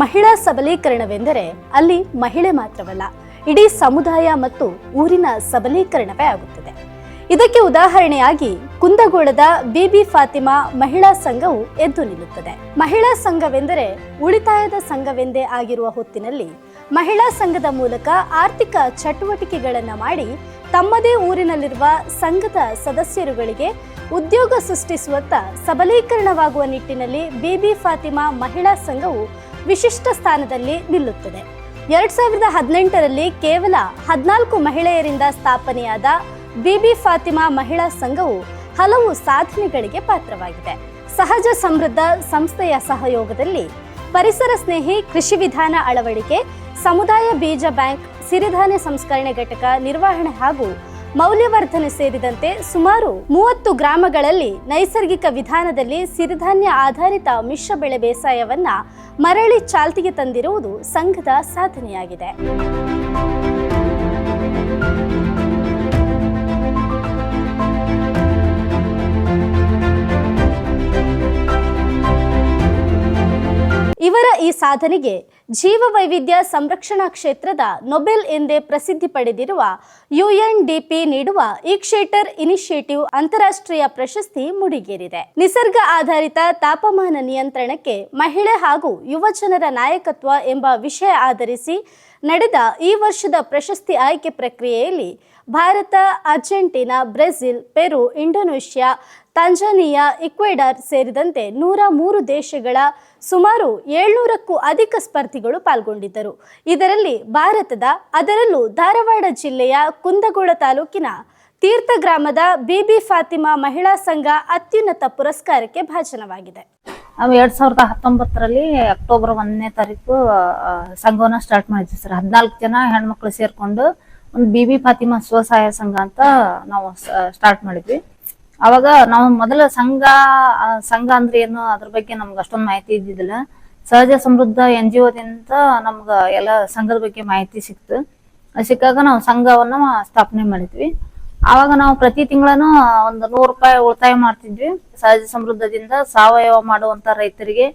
ಮಹಿಳಾ ಸಬಲೀಕರಣವೆಂದರೆ ಅಲ್ಲಿ ಮಹಿಳೆ ಮಾತ್ರವಲ್ಲ, ಇಡೀ ಸಮುದಾಯ ಮತ್ತು ಊರಿನ ಸಬಲೀಕರಣವೇ ಆಗುತ್ತದೆ. ಇದಕ್ಕೆ ಉದಾಹರಣೆಯಾಗಿ ಕುಂದಗೋಳದ ಬಿಬಿ ಫಾತಿಮಾ ಮಹಿಳಾ ಸಂಘವು ಎದ್ದು ನಿಲ್ಲುತ್ತದೆ. ಮಹಿಳಾ ಸಂಘವೆಂದರೆ ಉಳಿತಾಯದ ಸಂಘವೆಂದೇ ಆಗಿರುವ ಹೊತ್ತಿನಲ್ಲಿ ಮಹಿಳಾ ಸಂಘದ ಮೂಲಕ ಆರ್ಥಿಕ ಚಟುವಟಿಕೆಗಳನ್ನು ಮಾಡಿ ತಮ್ಮದೇ ಊರಿನಲ್ಲಿರುವ ಸಂಘದ ಸದಸ್ಯರುಗಳಿಗೆ ಉದ್ಯೋಗ ಸೃಷ್ಟಿಸುವತ್ತ ಸಬಲೀಕರಣವಾಗುವ ನಿಟ್ಟಿನಲ್ಲಿ ಬಿಬಿ ಫಾತಿಮಾ ಮಹಿಳಾ ಸಂಘವು ವಿಶಿಷ್ಟ ಸ್ಥಾನದಲ್ಲಿ ನಿಲ್ಲುತ್ತದೆ. ಎರಡ್ ಸಾವಿರದ ಹದಿನೆಂಟರಲ್ಲಿ ಕೇವಲ ಹದಿನಾಲ್ಕು ಮಹಿಳೆಯರಿಂದ ಸ್ಥಾಪನೆಯಾದ ಬಿಬಿ ಫಾತಿಮಾ ಮಹಿಳಾ ಸಂಘವು ಹಲವು ಸಾಧನೆಗಳಿಗೆ ಪಾತ್ರವಾಗಿದೆ. ಸಹಜ ಸಮೃದ್ಧ ಸಂಸ್ಥೆಯ ಸಹಯೋಗದಲ್ಲಿ ಪರಿಸರ ಸ್ನೇಹಿ ಕೃಷಿ ವಿಧಾನ ಅಳವಡಿಕೆ, ಸಮುದಾಯ ಬೀಜ ಬ್ಯಾಂಕ್, ಸಿರಿಧಾನ್ಯ ಸಂಸ್ಕರಣೆ ಘಟಕ ನಿರ್ವಹಣೆ ಹಾಗೂ ಮೌಲ್ಯವರ್ಧನೆ ಸೇರಿದಂತೆ ಸುಮಾರು ಮೂವತ್ತು ಗ್ರಾಮಗಳಲ್ಲಿ ನೈಸರ್ಗಿಕ ವಿಧಾನದಲ್ಲಿ ಸಿರಿಧಾನ್ಯ ಆಧಾರಿತ ಮಿಶ್ರ ಬೆಳೆ ಬೇಸಾಯವನ್ನ ಮರಳಿ ಚಾಲ್ತಿಗೆ ತಂದಿರುವುದು ಸಂಘದ ಸಾಧನೆಯಾಗಿದೆ. ಇವರ ಈ ಸಾಧನೆಗೆ ಜೀವ ವೈವಿಧ್ಯ ಸಂರಕ್ಷಣಾ ಕ್ಷೇತ್ರದ ನೊಬೆಲ್ ಎಂದೇ ಪ್ರಸಿದ್ಧಿ ಪಡೆದಿರುವ ಯುಎನ್ಡಿಪಿ ನೀಡುವ ಈಕ್ಷೇಟರ್ ಇನಿಷಿಯೇಟಿವ್ ಅಂತಾರಾಷ್ಟ್ರೀಯ ಪ್ರಶಸ್ತಿ ಮುಡಿಗೇರಿದೆ. ನಿಸರ್ಗ ಆಧಾರಿತ ತಾಪಮಾನ ನಿಯಂತ್ರಣಕ್ಕೆ ಮಹಿಳೆ ಹಾಗೂ ಯುವಜನರ ನಾಯಕತ್ವ ಎಂಬ ವಿಷಯ ಆಧರಿಸಿ ನಡೆದ ಈ ವರ್ಷದ ಪ್ರಶಸ್ತಿ ಆಯ್ಕೆ ಪ್ರಕ್ರಿಯೆಯಲ್ಲಿ Bharat, Argentina, Brazil, Peru, Indonesia, Tanzania, Ecuador ಸೇರಿದಂತೆ ನೂರ ಮೂರು ದೇಶಗಳ ಸುಮಾರು ಏಳ್ನೂರಕ್ಕೂ ಅಧಿಕ ಸ್ಪರ್ಧಿಗಳು ಪಾಲ್ಗೊಂಡಿದ್ದರು. ಇದರಲ್ಲಿ ಭಾರತದ, ಅದರಲ್ಲೂ ಧಾರವಾಡ ಜಿಲ್ಲೆಯ ಕುಂದಗೋಳ ತಾಲೂಕಿನ ತೀರ್ಥ ಗ್ರಾಮದ ಬಿಬಿ ಫಾತಿಮಾ ಮಹಿಳಾ ಸಂಘ ಅತ್ಯುನ್ನತ ಪುರಸ್ಕಾರಕ್ಕೆ ಭಾಜನವಾಗಿದೆ. ನಾವು ಎರಡ್ ಸಾವಿರದ ಹತ್ತೊಂಬತ್ತರಲ್ಲಿ ಅಕ್ಟೋಬರ್ ಒಂದನೇ ತಾರೀಕು ಸಂಘವನ್ನ ಸ್ಟಾರ್ಟ್ ಮಾಡಿದ್ವಿ ಸರ್. ಹದಿನಾಲ್ಕು ಜನ ಹೆಣ್ಮಕ್ಳು ಸೇರ್ಕೊಂಡು ಒಂದು ಬಿ ಬಿ ಫಾತಿಮಾ ಸ್ವಸಹಾಯ ಸಂಘ ಅಂತ ನಾವು ಸ್ಟಾರ್ಟ್ ಮಾಡಿದ್ವಿ. ಅವಾಗ ನಾವು ಮೊದಲ ಸಂಘ ಸಂಘ ಅಂದ್ರೆ ಏನು, ಅದ್ರ ಬಗ್ಗೆ ನಮ್ಗೆ ಅಷ್ಟೊಂದು ಮಾಹಿತಿ ಇದ್ದಿದ್ದಿಲ್ಲ. ಸಹಜ ಸಮೃದ್ಧ ಎನ್ ಜಿ ಒದಿಂದ ನಮ್ಗ ಎಲ್ಲ ಸಂಘದ ಬಗ್ಗೆ ಮಾಹಿತಿ ಸಿಕ್ತು. ಸಿಕ್ಕಾಗ ನಾವು ಸಂಘವನ್ನ ಸ್ಥಾಪನೆ ಮಾಡಿದ್ವಿ. ಆವಾಗ ನಾವು ಪ್ರತಿ ತಿಂಗಳನು ಒಂದು ನೂರು ರೂಪಾಯಿ ಉಳಿತಾಯ ಮಾಡ್ತಿದ್ವಿ. ಸಹಜ ಸಮೃದ್ಧದಿಂದ ಸಾವಯವ ಮಾಡುವಂತ ರೈತರಿಗೆ.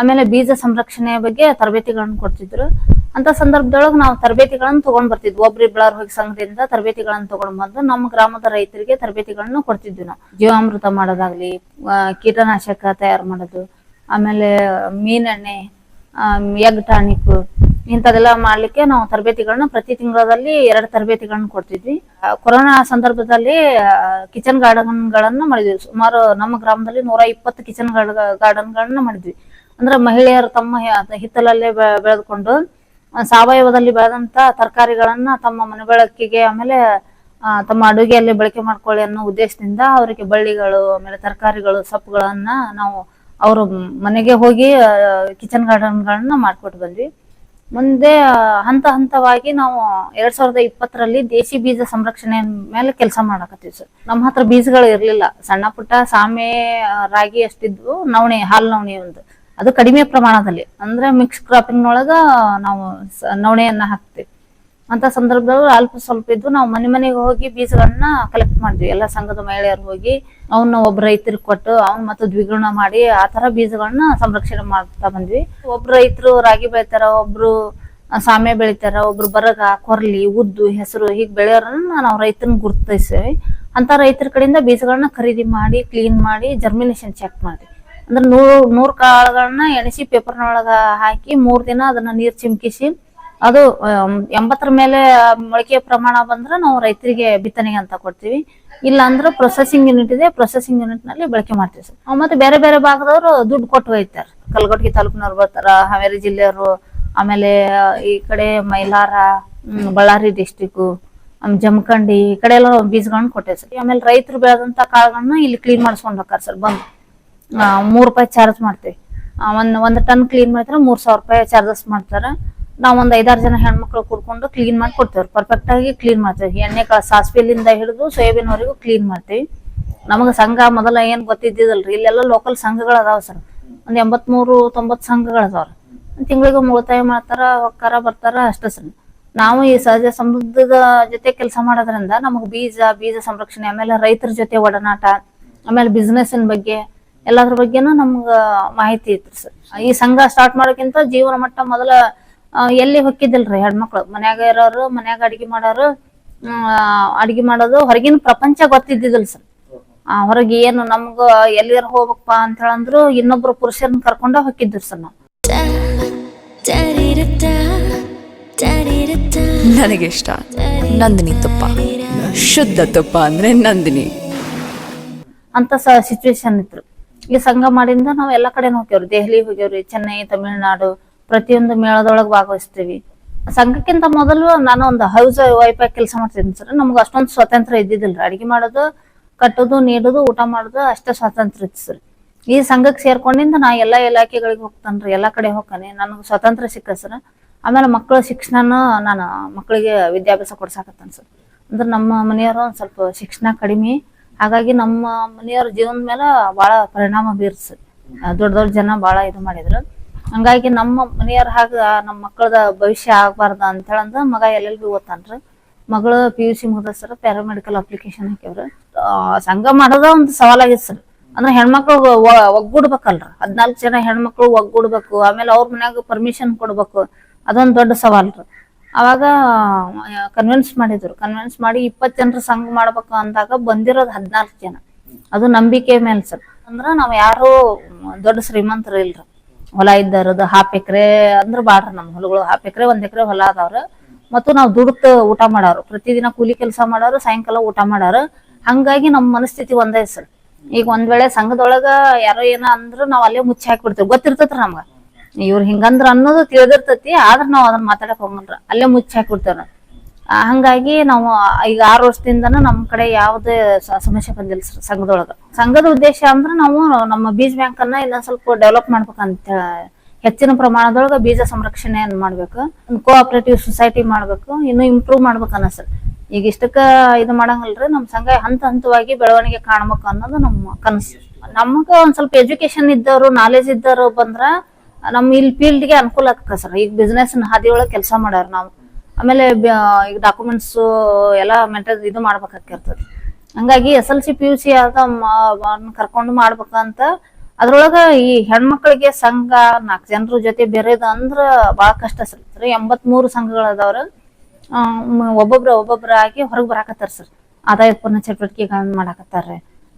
ಆಮೇಲೆ ಬೀಜ ಸಂರಕ್ಷಣೆಯ ಬಗ್ಗೆ ತರಬೇತಿಗಳನ್ನು ಕೊಡ್ತಿದ್ರು. ಅಂತ ಸಂದರ್ಭದೊಳಗೆ ನಾವು ತರಬೇತಿಗಳನ್ನು ತಗೊಂಡ್ ಬರ್ತಿದ್ವಿ. ಒಬ್ರಿಬ್ಬಳರ್ ಹೋಗಿ ಸಂಘದಿಂದ ತರಬೇತಿಗಳನ್ನು ತಗೊಂಡ್ ಬಂದು ನಮ್ಮ ಗ್ರಾಮದ ರೈತರಿಗೆ ತರಬೇತಿಗಳನ್ನು ಕೊಡ್ತಿದ್ವಿ ನಾವು. ಜೀವಾಮೃತ ಮಾಡೋದಾಗ್ಲಿ ಕೀಟನಾಶಕ ತಯಾರು ಮಾಡೋದು, ಆಮೇಲೆ ಮೀನೆಣ್ಣೆ ಎಗ್ ಟಾನಿಕ್ ಇಂಥದೆಲ್ಲ ಮಾಡ್ಲಿಕ್ಕೆ ನಾವು ತರಬೇತಿಗಳನ್ನ ಪ್ರತಿ ತಿಂಗಳಲ್ಲಿ ಎರಡು ತರಬೇತಿಗಳನ್ನ ಕೊಡ್ತಿದ್ವಿ. ಕೊರೋನಾ ಸಂದರ್ಭದಲ್ಲಿ ಕಿಚನ್ ಗಾರ್ಡನ್ ಗಳನ್ನ ಮಾಡಿದ್ವಿ. ಸುಮಾರು ನಮ್ಮ ಗ್ರಾಮದಲ್ಲಿ ನೂರ ಇಪ್ಪತ್ತು ಕಿಚನ್ ಗಾರ್ಡನ್ ಗಳನ್ನ ಮಾಡಿದ್ವಿ. ಅಂದ್ರೆ ಮಹಿಳೆಯರು ತಮ್ಮ ಹಿತ್ತಲಲ್ಲೇ ಬೆಳೆದುಕೊಂಡು ಸಾವಯವದಲ್ಲಿ ಬೆಳೆದಂತ ತರಕಾರಿಗಳನ್ನ ತಮ್ಮ ಮನೆ ಬಳಕೆಗೆ, ಆಮೇಲೆ ತಮ್ಮ ಅಡುಗೆಯಲ್ಲಿ ಬಳಕೆ ಮಾಡ್ಕೊಳ್ಳಿ ಅನ್ನೋ ಉದ್ದೇಶದಿಂದ ಅವರಿಗೆ ಬಳ್ಳಿಗಳು, ಆಮೇಲೆ ತರಕಾರಿಗಳು, ಸೊಪ್ಪುಗಳನ್ನ ನಾವು ಅವರು ಮನೆಗೆ ಹೋಗಿ ಕಿಚನ್ ಗಾರ್ಡನ್ಗಳನ್ನ ಮಾಡ್ಕೊಟ್ಟು ಬಂದ್ವಿ. ಮುಂದೆ ಹಂತ ಹಂತವಾಗಿ ನಾವು ಎರಡ್ ಸಾವಿರದ ಇಪ್ಪತ್ತರಲ್ಲಿ ದೇಶಿ ಬೀಜ ಸಂರಕ್ಷಣೆ ಮೇಲೆ ಕೆಲಸ ಮಾಡಕತ್ತೀವಿ ಸರ್. ನಮ್ಮ ಹತ್ರ ಬೀಜಗಳು ಇರ್ಲಿಲ್ಲ. ಸಣ್ಣ ಪುಟ್ಟ ಸಾಮೆ ರಾಗಿ ಅಷ್ಟಿದ್ವು, ನವಣೆ, ಹಾಲು ನವಣೆ ಒಂದು. ಅದು ಕಡಿಮೆ ಪ್ರಮಾಣದಲ್ಲಿ. ಅಂದ್ರೆ ಮಿಕ್ಸ್ ಕ್ರಾಪಿಂಗ್ ಒಳಗ ನಾವು ನವಣೆಯನ್ನ ಹಾಕ್ತಿವಿ. ಅಂತ ಸಂದರ್ಭದಲ್ಲಿ ಅಲ್ಪ ಸ್ವಲ್ಪ ಇದ್ದು ನಾವು ಮನೆ ಮನೆಗೆ ಹೋಗಿ ಬೀಜಗಳನ್ನ ಕಲೆಕ್ಟ್ ಮಾಡಿದ್ವಿ ಎಲ್ಲ ಸಂಘದ ಮಹಿಳೆಯರು ಹೋಗಿ ಅವನ್ನ ಒಬ್ಬ ರೈತರಿಗೆ ಕೊಟ್ಟು ಅವ್ನ ಮತ್ತೆ ದ್ವಿಗುಣ ಮಾಡಿ ಆ ತರ ಬೀಜಗಳನ್ನ ಸಂರಕ್ಷಣೆ ಮಾಡ್ತಾ ಬಂದ್ವಿ. ಒಬ್ರು ರೈತರು ರಾಗಿ ಬೆಳಿತಾರ, ಒಬ್ರು ಸಾಮೆ ಬೆಳಿತಾರ, ಒಬ್ರು ಬರಗ, ಕೊರ್ಲಿ, ಉದ್ದು, ಹೆಸರು ಹೀಗ್ ಬೆಳೆಯೋರನ್ನ ನಾವು ರೈತರನ್ನ ಗುರುತಿಸ್ತೇವೆ. ಅಂತ ರೈತರ ಕಡೆಯಿಂದ ಬೀಜಗಳನ್ನ ಖರೀದಿ ಮಾಡಿ ಕ್ಲೀನ್ ಮಾಡಿ ಜರ್ಮಿನೇಷನ್ ಚೆಕ್ ಮಾಡಿ ಅಂದ್ರೆ ನೂರು, ನೂರ್ ಕಾಳುಗಳನ್ನ ಎಣಿಸಿ ಪೇಪರ್ನೊಳಗ ಹಾಕಿ ಮೂರ್ ದಿನ ಅದನ್ನ ನೀರ್ ಚಿಮ್ಕಿಸಿ ಅದು ಎಂಬತ್ತರ ಮೇಲೆ ಮೊಳಕೆ ಪ್ರಮಾಣ ಬಂದ್ರೆ ನಾವು ರೈತರಿಗೆ ಬಿತ್ತನೆಗೆ ಅಂತ ಕೊಡ್ತೀವಿ. ಇಲ್ಲ ಅಂದ್ರೆ ಪ್ರೊಸೆಸಿಂಗ್ ಯೂನಿಟ್ ಇದೆ ಪ್ರೊಸೆಸಿಂಗ್ ಯೂನಿಟ್ನಲ್ಲಿ ಬಳಕೆ ಮಾಡ್ತೀವಿ ಸರ್. ಮತ್ತೆ ಬೇರೆ ಬೇರೆ ಭಾಗದವರು ದುಡ್ಡು ಕೊಟ್ಟು ಹೋಯ್ತಾರೆ ಕಲ್ಗಟ್ಟಿ ತಾಲೂಕಿನವ್ರು ಬರ್ತಾರ, ಹಾವೇರಿ ಜಿಲ್ಲೆಯವರು, ಆಮೇಲೆ, ಈ ಕಡೆ ಮೈಲಾರ ಬಳ್ಳಾರಿ ಡಿಸ್ಟಿಕ್ ಜಮಖಂಡಿ, ಈ ಕಡೆ ಎಲ್ಲ ಬೀಜಗಳನ್ನ ಕೊಟ್ಟೆ ಸರ್. ಆಮೇಲೆ ರೈತರು ಬೆಳೆದಂತ ಕಾಳುಗಳನ್ನ ಇಲ್ಲಿ ಕ್ಲೀನ್ ಮಾಡಿಸ್ಕೊಂಡ್ ಹೋಗ್ತಾರ ಸರ್ ಬಂದು. ಮೂರ್ ರೂಪಾಯಿ ಚಾರ್ಜ್ ಮಾಡ್ತೀವಿ. ಒಂದ್ ಒಂದ್ ಟನ್ ಕ್ಲೀನ್ ಮಾಡಿದ್ರೆ ಮೂರ್ ಸಾವಿರ ರೂಪಾಯಿ ಚಾರ್ಜಸ್ ಮಾಡ್ತಾರೆ. ನಾವ್ ಒಂದ್ ಐದಾರು ಜನ ಹೆಣ್ಮಕ್ಳು ಕುಡ್ಕೊಂಡು ಕ್ಲೀನ್ ಮಾಡಿ ಕೊಡ್ತೇವ್ರಿ. ಪರ್ಫೆಕ್ಟ್ ಆಗಿ ಕ್ಲೀನ್ ಮಾಡ್ತೇವೆ ಎಣ್ಣೆ ಕಾಳು ಸಾಸಿವೆಲಿಂದ ಹಿಡಿದು ಸೋಯಾಬೀನ್ ವರೆಗೂ ಕ್ಲೀನ್ ಮಾಡ್ತೇವಿ. ನಮಗ ಸಂಘ ಮೊದಲ ಏನ್ ಗೊತ್ತಿದ್ದಿದಲ್ರಿ, ಇಲ್ಲೆಲ್ಲ ಲೋಕಲ್ ಸಂಘಗಳು ಅದಾವ ಸರ್. ಒಂದ್ ಎಂಬತ್ಮೂರು ತೊಂಬತ್ ಸಂಘಗಳು ಅದಾವ್ರ ತಿಂಗಳಿಗೆ ಉಳಿತಾಯ ಮಾಡ್ತಾರ, ಹೊಕ್ಕಾರ ಬರ್ತಾರ ಅಷ್ಟೇ ಸರ್. ನಾವು ಈ ಸಹಜ ಸಮೃದ್ಧದ ಜೊತೆ ಕೆಲಸ ಮಾಡೋದ್ರಿಂದ ನಮಗ್ ಬೀಜ ಬೀಜ ಸಂರಕ್ಷಣೆ, ಆಮೇಲೆ ರೈತರ ಜೊತೆ ಒಡನಾಟ, ಆಮೇಲೆ ಬಿಸ್ನೆಸ್ ಬಗ್ಗೆ ಎಲ್ಲದ್ರ ಬಗ್ಗೆನೂ ನಮ್ಗ ಮಾಹಿತಿ ಐತ್ರಿ ಸರ್. ಈ ಸಂಘ ಸ್ಟಾರ್ಟ್ ಮಾಡೋಕ್ಕಿಂತ ಜೀವನ ಮಟ್ಟ ಮೊದಲ ಎಲ್ಲಿ ಹೊಕ್ಕಿದಿಲ್ರಿ ಹೆಣ್ಮಕ್ಳು? ಮನ್ಯಾಗ ಇರೋರು ಮನ್ಯಾಗ ಅಡಿಗೆ ಮಾಡೋರು ಅಡಿಗೆ ಮಾಡೋದು ಹೊರಗಿನ ಪ್ರಪಂಚ ಗೊತ್ತಿದ್ದಿದಿಲ್ ಸರ್. ಆ ಹೊರಗೆ ಏನು ನಮ್ಗ ಎಲ್ಲಿಯಾರ ಹೋಗ್ಬೇಕಪ್ಪ ಅಂತ ಹೇಳಂದ್ರು ಇನ್ನೊಬ್ರು ಪುರುಷರನ್ನ ಕರ್ಕೊಂಡ ಹೊಕ್ಕಿದ್ರು ಸರ್ ನಾವು. ನನಗೆ ಇಷ್ಟ ನಂದಿನಿ ತುಪ್ಪ. ಶುದ್ಧ ತುಪ್ಪ ಅಂದ್ರೆ ನಂದಿನಿ. ಅಂತ ಸಿಚುವೇಶನ್ ಇತ್ತು. ಈ ಸಂಘ ಮಾಡಿಂದ ನಾವು ಎಲ್ಲಾ ಕಡೆ ಹೋಗ್ಯವ್ರಿ. ದೆಹಲಿ ಹೋಗ್ಯವ್ರಿ ಚೆನ್ನೈ ತಮಿಳ್ನಾಡು ಪ್ರತಿಯೊಂದು ಮೇಳದೊಳಗೆ ಭಾಗವಹಿಸ್ತೀವಿ. ಸಂಘಕ್ಕಿಂತ ಮೊದಲು ನಾನು ಒಂದು ಹೌಸ್ ವೈಫ್ ಆಗಿ ಕೆಲಸ ಮಾಡ್ತಿದ್ದೀನಿ ಸರ್. ನಮ್ಗೆ ಅಷ್ಟೊಂದು ಸ್ವಾತಂತ್ರ್ಯ ಇದ್ದಿದ್ದಿಲ್ಲ. ಅಡಿಗೆ ಮಾಡೋದು, ಕಟ್ಟೋದು, ನೀಡೋದು, ಊಟ ಮಾಡೋದು ಅಷ್ಟೇ ಸ್ವಾತಂತ್ರ್ಯ ಇತ್ತು ಸರ್. ಈ ಸಂಘಕ್ಕೆ ಸೇರ್ಕೊಂಡಿಂದ ನಾ ಎಲ್ಲಾ ಇಲಾಖೆಗಳಿಗೆ ಹೋಗ್ತಾನ್ರಿ ಎಲ್ಲಾ ಕಡೆ ಹೋಗ್ತಾನೆ. ನನಗೆ ಸ್ವಾತಂತ್ರ್ಯ ಸಿಕ್ಕ ಸರ್. ಆಮೇಲೆ ಮಕ್ಕಳ ಶಿಕ್ಷಣನ ನಾನು ಮಕ್ಕಳಿಗೆ ವಿದ್ಯಾಭ್ಯಾಸ ಕೊಡ್ಸಾಕತ್ತಾನ ಸರ್. ಅಂದ್ರೆ ನಮ್ಮ ಮನೆಯವರು ಒಂದ್ ಸ್ವಲ್ಪ ಶಿಕ್ಷಣ ಕಡಿಮೆ. ಹಾಗಾಗಿ ನಮ್ಮ ಮನೆಯವ್ರ ಜೀವನದ ಮೇಲೆ ಬಹಳ ಪರಿಣಾಮ ಬೀರ್ಸ ದೊಡ್ಡ ದೊಡ್ಡ ಜನ ಬಹಳ ಇದು ಮಾಡಿದ್ರು. ಹಂಗಾಗಿ ನಮ್ಮ ಮನೆಯವ್ರ ಹಾಗ ನಮ್ಮ ಮಕ್ಕಳದ ಭವಿಷ್ಯ ಆಗ್ಬಾರ್ದ ಅಂತ ಹೇಳಂದ್ರ ಮಗ ಎಲ್ ಎಲ್ ಬಿ ಓದ್ತಾನ್ರಿ. ಮಗಳು ಪಿ ಯು ಸಿ ಮುಗ್ದ ಸರ್ ಪ್ಯಾರಾಮೆಡಿಕಲ್ ಅಪ್ಲಿಕೇಶನ್ ಹಾಕ್ಯವ್ರ. ಆ, ಸಂಘ ಮಾಡೋದ ಒಂದು ಸವಾಲಾಗಿತ್ತು ಸರ್ ಅಂದ್ರೆ ಹೆಣ್ಮಕ್ಳು ಒಗ್ಗೂಡ್ಬೇಕಲ್ರ. ಹದ್ನಾಲ್ಕು ಜನ ಹೆಣ್ಮಕ್ಳು ಒಗ್ಗೂಡ್ಬೇಕು. ಆಮೇಲೆ ಅವ್ರ ಮನ್ಯಾಗ ಪರ್ಮಿಷನ್ ಕೊಡ್ಬೇಕು. ಅದೊಂದ್ ದೊಡ್ಡ ಸವಾಲ್ರಿ ಅವಾಗ ಕನ್ವಿನ್ಸ್ ಮಾಡಿದ್ರು. ಕನ್ವಿನ್ಸ್ ಮಾಡಿ ಇಪ್ಪತ್ತು ಜನರ ಸಂಘ ಮಾಡ್ಬೇಕು ಅಂದಾಗ ಬಂದಿರೋದು ಹದ್ನಾಲ್ಕು ಜನ. ಅದು ನಂಬಿಕೆ ಮೇಲೆ ಸರ್ ಅಂದ್ರ ನಾವ್ ಯಾರು ದೊಡ್ಡ ಶ್ರೀಮಂತರು ಇಲ್ರಿ ಹೊಲ ಇದ್ದಾರದು ಹಾಫ್ ಎಕರೆ ಅಂದ್ರ ಬಾಡ್ರ ನಮ್ ಹೊಲಗಳು ಹಾಫ್ ಎಕರೆ ಒಂದ್ ಎಕರೆ ಹೊಲ ಅದಾವ್ರ. ಮತ್ತು ನಾವು ದುಡ್ತ ಊಟ ಮಾಡಾರು ಪ್ರತಿದಿನ ಕೂಲಿ ಕೆಲಸ ಮಾಡೋರು ಸಾಯಂಕಾಲ ಊಟ ಮಾಡಾರು ಹಂಗಾಗಿ ನಮ್ಮ ಮನಸ್ಥಿತಿ ಒಂದೇ ಸರ್. ಈಗ ಒಂದ್ ವೇಳೆ ಸಂಘದೊಳಗ ಯಾರೋ ಏನ ಅಂದ್ರ ನಾವ್ ಅಲ್ಲೇ ಮುಚ್ಚಿ ಹಾಕ್ಬಿಡ್ತೇವೆ. ಗೊತ್ತಿರ್ತೈತ್ರಿ ನಮ್ಗ. ಇವ್ರ ಹಿಂಗಂದ್ರ ಅನ್ನೋದು ತಿಳಿದಿರ್ತೈತಿ ಆದ್ರ ನಾವ್ ಅದನ್ನ ಮಾತಾಡಕ್ ಹೋಗಲ್ರ ಅಲ್ಲೇ ಮುಚ್ಚಿ ಹಾಕ್ಬಿಡ್ತೇವ್ ನಾವ್. ಆ, ಹಂಗಾಗಿ ನಾವು ಈಗ ಆರು ವರ್ಷದಿಂದನೂ ನಮ್ ಕಡೆ ಯಾವ್ದೇ ಸಮಸ್ಯೆ ಬಂದಿಲ್ಲ ಸರ್ ಸಂಘದೊಳಗ. ಸಂಘದ ಉದ್ದೇಶ ಅಂದ್ರ ನಾವು ನಮ್ಮ ಬೀಜ ಬ್ಯಾಂಕ್ ಅನ್ನ ಇನ್ನೊಂದ್ ಸ್ವಲ್ಪ ಡೆವಲಪ್ ಮಾಡ್ಬೇಕಂತ ಹೆಚ್ಚಿನ ಪ್ರಮಾಣದೊಳಗ ಬೀಜ ಸಂರಕ್ಷಣೆಯನ್ನ ಮಾಡ್ಬೇಕು ಕೋಆಪರೇಟಿವ್ ಸೊಸೈಟಿ ಮಾಡ್ಬೇಕು, ಇನ್ನು ಇಂಪ್ರೂವ್ ಮಾಡ್ಬೇಕು ಸರ್ ಈಗ ಇಷ್ಟಕ್ಕ ಇದು ಮಾಡಂಗಲ್ರಿ, ನಮ್ ಸಂಘ ಹಂತ ಹಂತವಾಗಿ ಬೆಳವಣಿಗೆ ಕಾಣ್ಬೇಕು ಅನ್ನೋದು ನಮ್ಮ ಕನಸು. ನಮಗ ಒಂದ್ ಸ್ವಲ್ಪ ಎಜುಕೇಶನ್ ಇದ್ದವರು ನಾಲೆಜ್ ಇದ್ದವರು ಬಂದ್ರ ನಮ್ ಇಲ್ಲಿ ಫೀಲ್ಡ್ಗೆ ಅನುಕೂಲ ಆಗ್ತದೆ ಸರ್. ಈಗ ಬಿಸ್ನೆಸ್ ಹಾದಿಯೊಳಗೆ ಕೆಲಸ ಮಾಡ್ಯಾರ ನಾವು. ಆಮೇಲೆ ಈಗ ಡಾಕ್ಯುಮೆಂಟ್ಸ್ ಎಲ್ಲ ಮೆಂಟಲ್ ಇದು ಮಾಡ್ಬೇಕಾಗಿರ್ತದೆ ಹಂಗಾಗಿ S L C P U C ಆದ ಕರ್ಕೊಂಡು ಮಾಡ್ಬೇಕಂತ, ಅದ್ರೊಳಗ ಈ ಹೆಣ್ಮಕ್ಳಿಗೆ ಸಂಘ ನಾಲ್ಕು ಜನರ ಜೊತೆ ಬೆರೆದು ಅಂದ್ರ ಬಾಳ ಕಷ್ಟ ಸರ್. ಎಂಬತ್ ಮೂರು ಸಂಘಗಳದವ್ರ ಒಬ್ಬೊಬ್ರ ಒಬ್ಬೊಬ್ರ ಆಗಿ ಹೊರಗ್ ಬರಾಕತ್ತಾರ ಸರ್. ಆದಾಯ ಪೂರ್ಣ ಚಟುವಟಿಕೆಗಳನ್ನ ಮಾಡಾಕತ್ತಾರ.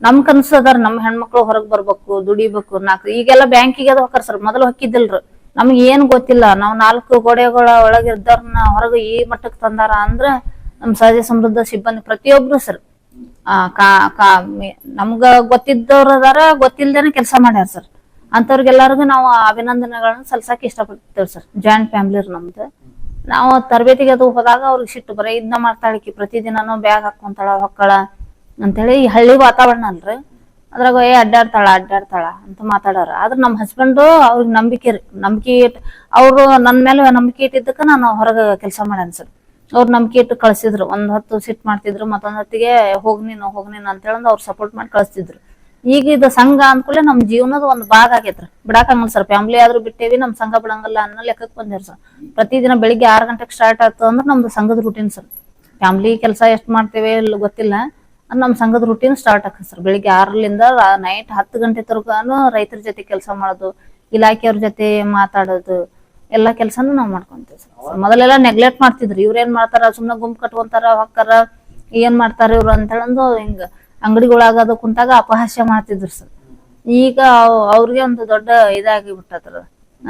ನಮ್ ಕನಸು ಅದಾರ, ನಮ್ ಹೆಣ್ಮಕ್ಳು ಹೊರಗ್ ಬರ್ಬೇಕು, ದುಡಿಬೇಕು ನಾಲ್ಕು ಈಗೆಲ್ಲ ಬ್ಯಾಂಕಿಗೆ ಅದು ಹೋಗ್ತಾರ ಸರ್. ಮೊದಲು ಹೊಕ್ಕಿದ್ದಿಲ್ರಿ. ನಮ್ಗೆ ಏನ್ ಗೊತ್ತಿಲ್ಲ. ನಾವ್ ನಾಲ್ಕು ಗೋಡೆಗಳ ಒಳಗೆ ಇದ್ದವ್ರನ್ನ ಹೊರಗ ಈ ಮಟ್ಟಕ್ಕೆ ತಂದಾರ ಅಂದ್ರ ನಮ್ ಸಹಜ ಸಮೃದ್ಧ ಸಿಬ್ಬಂದಿ ಪ್ರತಿಯೊಬ್ರು ಸರ್. ಆ, ಕಾ ಕಾ ನಮ್ಗ ಗೊತ್ತಿದ್ದವ್ರ ಅದಾರ, ಗೊತ್ತಿಲ್ದೇನೆ ಕೆಲಸ ಮಾಡ್ಯಾರ ಸರ್. ಅಂತವ್ರಿಗೆಲ್ಲರಿಗೂ ನಾವು ಅಭಿನಂದನೆಗಳನ್ನ ಸಲ್ಸಕ್ ಇಷ್ಟಪಡ್ತೇವೆ ಸರ್. ಜಾಯಿಂಟ್ ಫ್ಯಾಮಿಲಿ ನಮ್ದು. ನಾವು ತರಬೇತಿಗೆ ಅದು ಹೋದಾಗ ಅವ್ರಿಗೆ ಸಿಟ್ಟು ಬರೀ ಇದನ್ನ ಮಾಡ್ತಾಳಿಕಿ, ಪ್ರತಿದಿನನೂ ಬ್ಯಾಗ್ ಹಾಕೊಂತಾಳ ಹೊಕ್ಕಳ. ಅಂತೇಳಿ ಹಳ್ಳಿ ವಾತಾವರಣ ಅಲ್ರಿ. ಅದ್ರಾಗ, ಏ, ಅಡ್ಡಾಡ್ತಾಳ ಅಡ್ಡಾಡ್ತಾಳ ಅಂತ ಮಾತಾಡೋರು. ಆದ್ರೆ ನಮ್ಮ ಹಸ್ಬೆಂಡು ಅವ್ರಿಗೆ ನಂಬಿಕೆ ರೀ ನಂಬಿಕೆ ಇಟ್, ಅವ್ರು ನನ್ನ ಮೇಲೆ ನಂಬಿಕೆ ಇಟ್ಟಿದ್ದಕ್ಕೆ ನಾನು ಹೊರಗೆ ಕೆಲಸ ಮಾಡ್ಯಾನ ಸರ್ ಅವ್ರು ನಂಬಿಕೆ ಇಟ್ಟು ಕಳ್ಸಿದ್ರು. ಒಂದ್ ಹೊತ್ತು ಸಿಟ್ ಮಾಡ್ತಿದ್ರು, ಮತ್ತೊಂದ್ ಹೊತ್ತಿಗೆ, ಹೋಗ್ ನೀನು ಹೋಗ್ ನೀನು ಅವ್ರು ಸಪೋರ್ಟ್ ಮಾಡಿ ಕಳಿಸ್ತಿದ್ರು. ಈಗ ಇದು ಸಂಘ ಅಂದ್ಕೂಲೆ ನಮ್ಮ ಜೀವನದ ಒಂದ್ ಭಾಗ ಆಗೈತ್ರಿ. ಬಿಡಾಕಂಗಲ್ಲ ಸರ್. ಫ್ಯಾಮಿಲಿ ಆದ್ರೂ ಬಿಟ್ಟೇವಿ, ನಮ್ ಸಂಘ ಬಿಡಂಗಲ್ಲ ಅನ್ನೋ ಲೆಕ್ಕಕ್ಕೆ ಬಂದಿರ್ ಸರ್. ಪ್ರತಿದಿನ ಬೆಳಿಗ್ಗೆ ಆರು ಗಂಟೆಗೆ ಸ್ಟಾರ್ಟ್ ಆಯ್ತು ಅಂದ್ರೆ ನಮ್ದು ಸಂಘದ ರೂಟೀನ್ ಸರ್. ಫ್ಯಾಮಿಲಿ ಕೆಲಸ ಎಷ್ಟು ಮಾಡ್ತೇವೆ ಇಲ್ಲ ಗೊತ್ತಿಲ್ಲ. ಅದ್ ನಮ್ ಸಂಘದ ರೂಟೀನ್ ಸ್ಟಾರ್ಟ್ ಆಕತ್ ಸರ್. ಬೆಳಿಗ್ಗೆ ಆರರಿಂದ ನೈಟ್ ಹತ್ತು ಗಂಟೆ ತನಕನು ರೈತರ ಜೊತೆ ಕೆಲಸ ಮಾಡೋದು, ಇಲಾಖೆಯವ್ರ ಜೊತೆ ಮಾತಾಡೋದು, ಎಲ್ಲಾ ಕೆಲಸನು ನಾವ್ ಮಾಡ್ಕೊಂತೀವಿ ಸರ್. ಮೊದಲೆಲ್ಲ ನೆಗ್ಲೆಕ್ಟ್ ಮಾಡ್ತಿದ್ರು. ಇವ್ರ ಏನ್ ಮಾಡ್ತಾರ? ಸುಮ್ನೆ ಗುಂಪು ಕಟ್ಕೊಂತಾರ, ಹೊಕ್ಕಾರ, ಏನ್ ಮಾಡ್ತಾರ ಇವ್ರು ಅಂತ ಹೇಳಂದು ಹಿಂಗ ಅಂಗಡಿಗಳಾಗದು ಕುಂತಾಗ ಅಪಹಾಸ್ಯ ಮಾಡ್ತಿದ್ರು ಸರ್. ಈಗ ಅವ್- ಅವ್ರಿಗೆ ಒಂದು ದೊಡ್ಡ ಇದಾಗಿ ಬಿಟ್ಟದ್ರ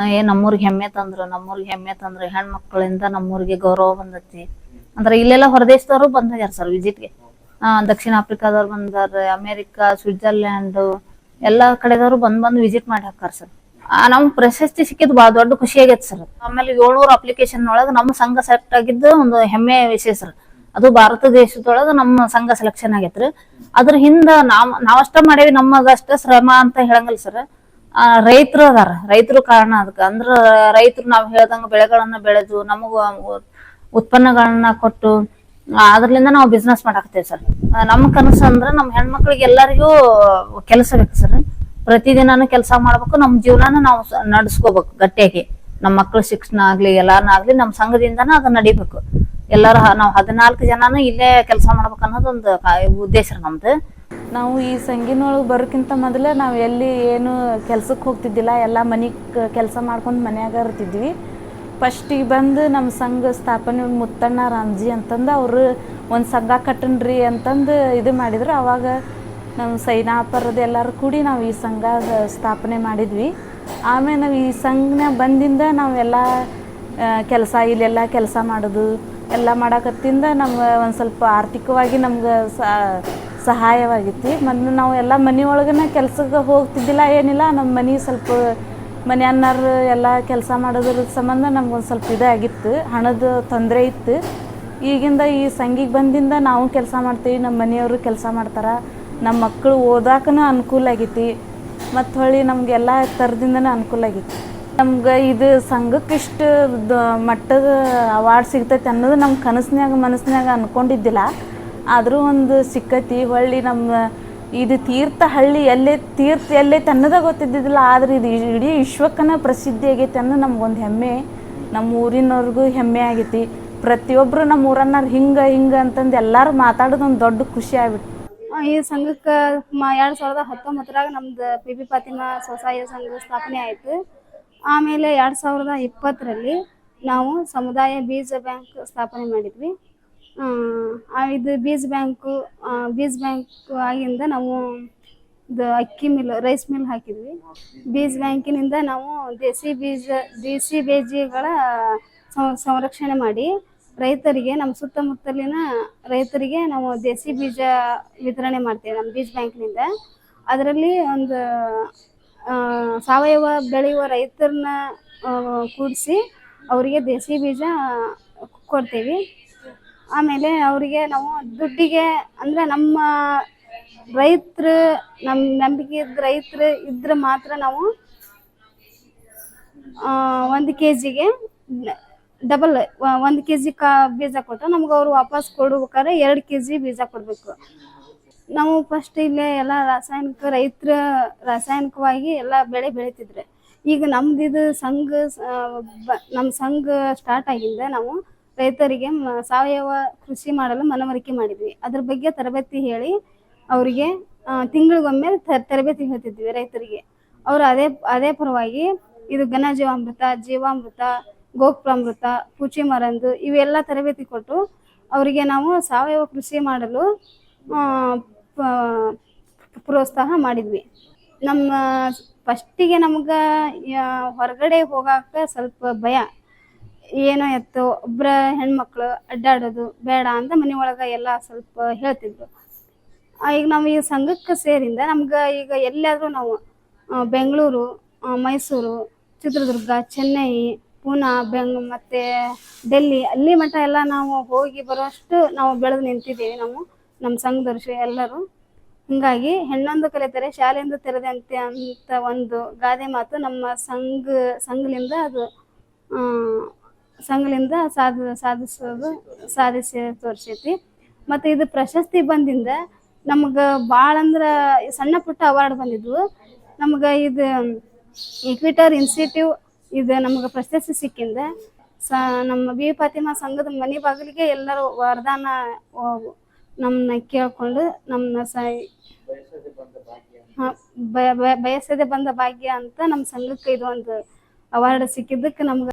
ಏ, ನಮ್ಮೂರಿಗೆ ಹೆಮ್ಮೆ ತಂದ್ರು, ನಮ್ಮೂರಿಗೆ ಹೆಮ್ಮೆ ತಂದ್ರು, ಹೆಣ್ಮಕ್ಳಿಂದ ನಮ್ಮೂರಿಗೆ ಗೌರವ ಬಂದತಿ. ಅಂದ್ರೆ ಇಲ್ಲೆಲ್ಲ ಹೊರದೇಶದವರು ಬಂದಾರ ಸರ್ ವಿಸಿಟ್ಗೆ ದಕ್ಷಿಣ ಆಫ್ರಿಕಾದವ್ರು ಬಂದಾರ ಅಮೇರಿಕಾ ಸ್ವಿಟ್ಜರ್ಲ್ಯಾಂಡ್ ಎಲ್ಲಾ ಕಡೆದವ್ರು ಬಂದ್ ಬಂದ್ ವಿಸಿಟ್ ಮಾಡಿ ಹಾಕಾರ ಸರ್. ನಮ್ ಪ್ರಶಸ್ತಿ ಸಿಕ್ಕಿದ್ ಬಹಳ ದೊಡ್ಡ ಖುಷಿ ಆಗೈತೆ ಸರ್. ಆಮೇಲೆ ಏಳ್ನೂರು ಅಪ್ಲಿಕೇಶನ್ ಒಳಗ ನಮ್ಮ ಸಂಘ ಸೆಲೆಕ್ಟ್ ಆಗಿದ್ದು ಒಂದು ಹೆಮ್ಮೆ ವಿಷಯ ಸರ್. ಅದು ಭಾರತ ದೇಶದೊಳಗ ನಮ್ಮ ಸಂಘ ಸೆಲೆಕ್ಷನ್ ಆಗೈತ್ರಿ ಅದ್ರ ಹಿಂದ ನಾವ್ ನಾವಷ್ಟ ಮಾಡೇವಿ ನಮ್ಮದಷ್ಟ ಶ್ರಮ ಅಂತ ಹೇಳಂಗಿಲ್ಲ ಸರ್. ರೈತರು ಅದಾರ, ರೈತರು ಕಾರಣ ಅದಕ್ಕ ಅಂದ್ರ ರೈತರು ನಾವ್ ಹೇಳ್ದಂಗ ಬೆಳೆಗಳನ್ನ ಬೆಳೆದು ನಮಗ ಉತ್ಪನ್ನಗಳನ್ನ ಕೊಟ್ಟು ಅದ್ರಲಿಂದ ನಾವು ಬಿಸ್ನೆಸ್ ಮಾಡಾಕತ್ತೇವೆ ಸರ್ ನಮ್ ಕನಸು ಅಂದ್ರ ನಮ್ಮ ಹೆಣ್ಮಕ್ಳಿಗೆ ಎಲ್ಲರಿಗೂ ಕೆಲಸ ಬೇಕು ಸರ್ ಪ್ರತಿದಿನಾನು ಕೆಲಸ ಮಾಡ್ಬೇಕು, ನಮ್ ಜೀವನಾನ ನಾವು ನಡ್ಸ್ಕೋಬೇಕು ಗಟ್ಟಿಯಾಗಿ. ನಮ್ಮ ಮಕ್ಳ ಶಿಕ್ಷಣ ಆಗ್ಲಿ ಎಲ್ಲಾರನ್ನ ಆಗ್ಲಿ ನಮ್ಮ ಸಂಘದಿಂದನ ಅದ ನಡಿಬೇಕು. ಎಲ್ಲಾರು ನಾವು ಹದಿನಾಲ್ಕು ಜನನು ಇಲ್ಲೇ ಕೆಲಸ ಮಾಡ್ಬೇಕು ಅನ್ನೋದೊಂದು ಉದ್ದೇಶ ನಮ್ದು. ನಾವು ಈ ಸಂಘಿನೊಳಗ್ ಬರೋಕ್ಕಿಂತ ಮೊದಲೇ ನಾವು ಎಲ್ಲಿ ಏನು ಕೆಲ್ಸಕ್ಕೆ ಹೋಗ್ತಿದ್ದಿಲ್ಲ, ಎಲ್ಲ ಮನೆ ಕೆಲಸ ಮಾಡ್ಕೊಂಡು ಮನ್ಯಾಗ ಇರ್ತಿದ್ವಿ. ಫಸ್ಟಿಗೆ ಬಂದು ನಮ್ಮ ಸಂಘ ಸ್ಥಾಪನೆ ಮುತ್ತಣ್ಣ ರಾಮ್ಜಿ ಅಂತಂದು ಅವರು ಒಂದು ಸಂಘ ಕಟ್ಟನ್ರಿ ಅಂತಂದು ಇದು ಮಾಡಿದ್ರು. ಅವಾಗ ನಮ್ಮ ಸೈನಾಪರದ ಎಲ್ಲರೂ ಕೂಡಿ ನಾವು ಈ ಸಂಘ ಸ್ಥಾಪನೆ ಮಾಡಿದ್ವಿ. ಆಮೇಲೆ ನಾವು ಈ ಸಂಘನ ಬಂದಿಂದ ನಾವೆಲ್ಲ ಕೆಲಸ ಇಲ್ಲೆಲ್ಲ ಕೆಲಸ ಮಾಡೋದು ಎಲ್ಲ ಮಾಡಕತ್ತಿಂದ ನಮ್ಗೆ ಒಂದು ಸ್ವಲ್ಪ ಆರ್ಥಿಕವಾಗಿ ನಮ್ಗೆ ಸಹಾಯವಾಗಿತ್ತು. ಮತ್ತು ನಾವು ಎಲ್ಲ ಮನೆ ಕೆಲಸಕ್ಕೆ ಕೆಲ್ಸಕ್ಕೆ ಹೋಗ್ತಿದ್ದಿಲ್ಲ ಏನಿಲ್ಲ ನಮ್ಮ ಮನೆ ಸ್ವಲ್ಪ ಮನೆಯನ್ನಾರು ಎಲ್ಲ ಕೆಲಸ ಮಾಡೋದ್ರ ಸಂಬಂಧ ನಮ್ಗೊಂದು ಸ್ವಲ್ಪ ಇದಾಗಿತ್ತು ಹಣದ ತೊಂದರೆ ಇತ್ತು. ಈಗಿಂದ ಈ ಸಂಘಿಗೆ ಬಂದಿಂದ ನಾವು ಕೆಲಸ ಮಾಡ್ತೀವಿ ನಮ್ಮ ಮನೆಯವರು ಕೆಲಸ ಮಾಡ್ತಾರೆ. ನಮ್ಮ ಮಕ್ಕಳು ಓದಾಕನು ಅನುಕೂಲ ಆಗೈತಿ. ಮತ್ತು ಹೊಳ್ಳಿ ನಮಗೆಲ್ಲ ಥರದಿಂದನೂ ಅನುಕೂಲ ಆಗೈತಿ. ನಮ್ಗೆ ಇದು ಸಂಘಕ್ಕೆ ಇಷ್ಟು ದ ಮಟ್ಟದ ಅವಾರ್ಡ್ ಸಿಗ್ತೈತೆ ಅನ್ನೋದು ನಮ್ಮ ಕನಸಿನಾಗ ಮನಸ್ಸಿನಾಗ ಅಂದ್ಕೊಂಡಿದ್ದಿಲ್ಲ ಆದರೂ ಒಂದು ಸಿಕ್ಕತಿ. ಹೊಳ್ಳಿ ನಮ್ಮ ಇದು ತೀರ್ಥ ಹಳ್ಳಿ ಎಲ್ಲೇ ತೀರ್ಥ ಎಲ್ಲೇ ತನ್ನದ ಗೊತ್ತಿದ್ದಿದ್ದಿಲ್ಲ, ಆದ್ರೆ ಇದು ಇಡೀ ವಿಶ್ವಕ್ಕನ ಪ್ರಸಿದ್ಧಿ ಆಗೈತೆ ಅನ್ನೋ ನಮ್ಗೊಂದು ಹೆಮ್ಮೆ. ನಮ್ಮ ಊರಿನವ್ರಿಗೂ ಹೆಮ್ಮೆ ಆಗೈತಿ. ಪ್ರತಿಯೊಬ್ಬರು ನಮ್ಮ ಊರನ್ನಾರು ಹಿಂಗೆ ಹಿಂಗೆ ಅಂತಂದು ಎಲ್ಲರೂ ಮಾತಾಡೋದು ಒಂದು ದೊಡ್ಡ ಖುಷಿ ಆಗ್ಬಿಟ್ಟು ಈ ಸಂಘಕ್ಕೆ ಎರಡು ಸಾವಿರದ ಹತ್ತೊಂಬತ್ತರಾಗ ನಮ್ದು ಪಿ ಬಿ ಫಾತಿಮಾ ಸ್ವಸಹಾಯ ಸಂಘ ಸ್ಥಾಪನೆ ಆಯಿತು. ಆಮೇಲೆ ಎರಡು ಸಾವಿರದ ಇಪ್ಪತ್ತರಲ್ಲಿ ನಾವು ಸಮುದಾಯ ಬೀಜ ಬ್ಯಾಂಕ್ ಸ್ಥಾಪನೆ ಮಾಡಿದ್ವಿ. ಇದು ಬೀಜ ಬ್ಯಾಂಕು ಬೀಜ ಬ್ಯಾಂಕ್ ಆಗಿಂದ ನಾವು ಅಕ್ಕಿ ಮಿಲ್ ರೈಸ್ ಮಿಲ್ ಹಾಕಿದ್ವಿ. ಬೀಜ ಬ್ಯಾಂಕಿನಿಂದ ನಾವು ದೇಸಿ ಬೀಜ, ದೇಸಿ ಬೀಜಗಳ ಸಂರಕ್ಷಣೆ ಮಾಡಿ ರೈತರಿಗೆ, ನಮ್ಮ ಸುತ್ತಮುತ್ತಲಿನ ರೈತರಿಗೆ ನಾವು ದೇಸಿ ಬೀಜ ವಿತರಣೆ ಮಾಡ್ತೇವೆ ನಮ್ಮ ಬೀಜ ಬ್ಯಾಂಕ್ನಿಂದ. ಅದರಲ್ಲಿ ಒಂದು ಸಾವಯವ ಬೆಳೆಯುವ ರೈತರನ್ನ ಕೂಡಿಸಿ ಅವರಿಗೆ ದೇಸಿ ಬೀಜ ಕೊಡ್ತೀವಿ. ಆಮೇಲೆ ಅವರಿಗೆ ನಾವು ದುಡ್ಡಿಗೆ ಅಂದ್ರೆ ನಮ್ಮ ರೈತರು ನಮ್ಮ ನಂಬಿಕೆ ಇದ್ದ ರೈತರು ಇದ್ರೆ ಮಾತ್ರ ನಾವು ಒಂದು ಕೆ ಜಿಗೆ ಡಬಲ್ ಒಂದು ಕೆ ಜಿ ಬೀಜ ಕೊಟ್ಟು ನಮ್ಗೆ ಅವ್ರು ವಾಪಸ್ ಕೊಡ್ಬೇಕಾದ್ರೆ ಎರಡು ಕೆ ಜಿ ಬೀಜ ಕೊಡಬೇಕು. ನಾವು ಫಸ್ಟ್ ಇಲ್ಲೇ ಎಲ್ಲ ರಾಸಾಯನಿಕ ರೈತರ ರಾಸಾಯನಿಕವಾಗಿ ಎಲ್ಲ ಬೆಳೆ ಬೆಳೀತಿದ್ರೆ. ಈಗ ನಮ್ದು ಇದು ಸಂಘ ನಮ್ಮ ಸಂಘ ಸ್ಟಾರ್ಟ್ ಆಗಿಂದ ನಾವು ರೈತರಿಗೆ ಸಾವಯವ ಕೃಷಿ ಮಾಡಲು ಮನವರಿಕೆ ಮಾಡಿದ್ವಿ. ಅದ್ರ ಬಗ್ಗೆ ತರಬೇತಿ ಹೇಳಿ ಅವರಿಗೆ ತಿಂಗಳಿಗೊಮ್ಮೆ ತರಬೇತಿ ಹೇಳ್ತಿದ್ವಿ ರೈತರಿಗೆ. ಅವರು ಅದೇ ಅದೇ ಪರವಾಗಿ ಇದು ಘನ ಜೀವಾಮೃತ ಜೀವಾಮೃತ ಗೋಪ್ರಾಮೃತ ಪೂಚಿ ಮರಂದು ಇವೆಲ್ಲ ತರಬೇತಿ ಕೊಟ್ಟು ಅವರಿಗೆ ನಾವು ಸಾವಯವ ಕೃಷಿ ಮಾಡಲು ಪ್ರೋತ್ಸಾಹ ಮಾಡಿದ್ವಿ. ನಮ್ಮ ಫಸ್ಟಿಗೆ ನಮ್ಗೆ ಹೊರಗಡೆ ಹೋಗಾಕ ಸ್ವಲ್ಪ ಭಯ. ಏನೋ ಎತ್ತು ಒಬ್ಬರ ಹೆಣ್ಮಕ್ಳು ಅಡ್ಡಾಡೋದು ಬೇಡ ಅಂತ ಮನೆ ಒಳಗೆ ಎಲ್ಲ ಸ್ವಲ್ಪ ಹೇಳ್ತಿದ್ರು. ಈಗ ನಾವು ಈ ಸಂಘಕ್ಕೆ ಸೇರಿಂದ ನಮ್ಗೆ ಈಗ ಎಲ್ಲಾದ್ರೂ ನಾವು ಬೆಂಗಳೂರು ಮೈಸೂರು, ಚಿತ್ರದುರ್ಗ, ಚೆನ್ನೈ, ಪೂನಾ, ಬೆಂಗ್, ಮತ್ತು ಡೆಲ್ಲಿ ಅಲ್ಲಿ ಮಟ್ಟ ಎಲ್ಲ ನಾವು ಹೋಗಿ ಬರೋಷ್ಟು ನಾವು ಬೆಳೆದು ನಿಂತಿದ್ದೀವಿ ನಾವು ನಮ್ಮ ಸಂಘದರ್ಶಿ ಎಲ್ಲರೂ. ಹಿಂಗಾಗಿ ಹೆಣ್ಣೊಂದು ಕಲಿತರೆ ಶಾಲೆಯಿಂದ ತೆರೆದಂತೆ ಅಂತ ಒಂದು ಗಾದೆ ಮಾತು ನಮ್ಮ ಸಂಘ ಸಂಘಲಿಂದ ಅದು ಸಂಘಲಿಂದ ಸಾಧ ಸಾಧಿಸೋದು ಸಾಧಿಸಿ ತೋರಿಸೈತಿ. ಮತ್ತು ಇದು ಪ್ರಶಸ್ತಿ ಬಂದಿಂದ ನಮ್ಗೆ ಭಾಳ ಅಂದ್ರೆ ಸಣ್ಣ ಪುಟ್ಟ ಅವಾರ್ಡ್ ಬಂದಿದ್ವು. ನಮ್ಗೆ ಇದು ಇಕ್ವಿಟರ್ ಇನ್ಸ್ಟಿಟ್ಯೂ ಇದು ನಮ್ಗೆ ಪ್ರಶಸ್ತಿ ಸಿಕ್ಕಿಂದ ಸ ನಮ್ಮ ಬಿ ಫಾತಿಮಾ ಸಂಘದ ಮನೆ ಬಾಗಿಲಿಗೆ ಎಲ್ಲರೂ ವರದಾನ ನಮ್ಮನ್ನ ಕೇಳ್ಕೊಂಡು ನಮ್ಮನ್ನ ಸ ಹಾಂ ಬಯಸದೆ ಬಂದ ಭಾಗ್ಯ ಅಂತ ನಮ್ಮ ಸಂಘಕ್ಕೆ ಇದು ಒಂದು ಅವಾರ್ಡ್ ಸಿಕ್ಕಿದ್ದಕ್ಕೆ ನಮ್ಗೆ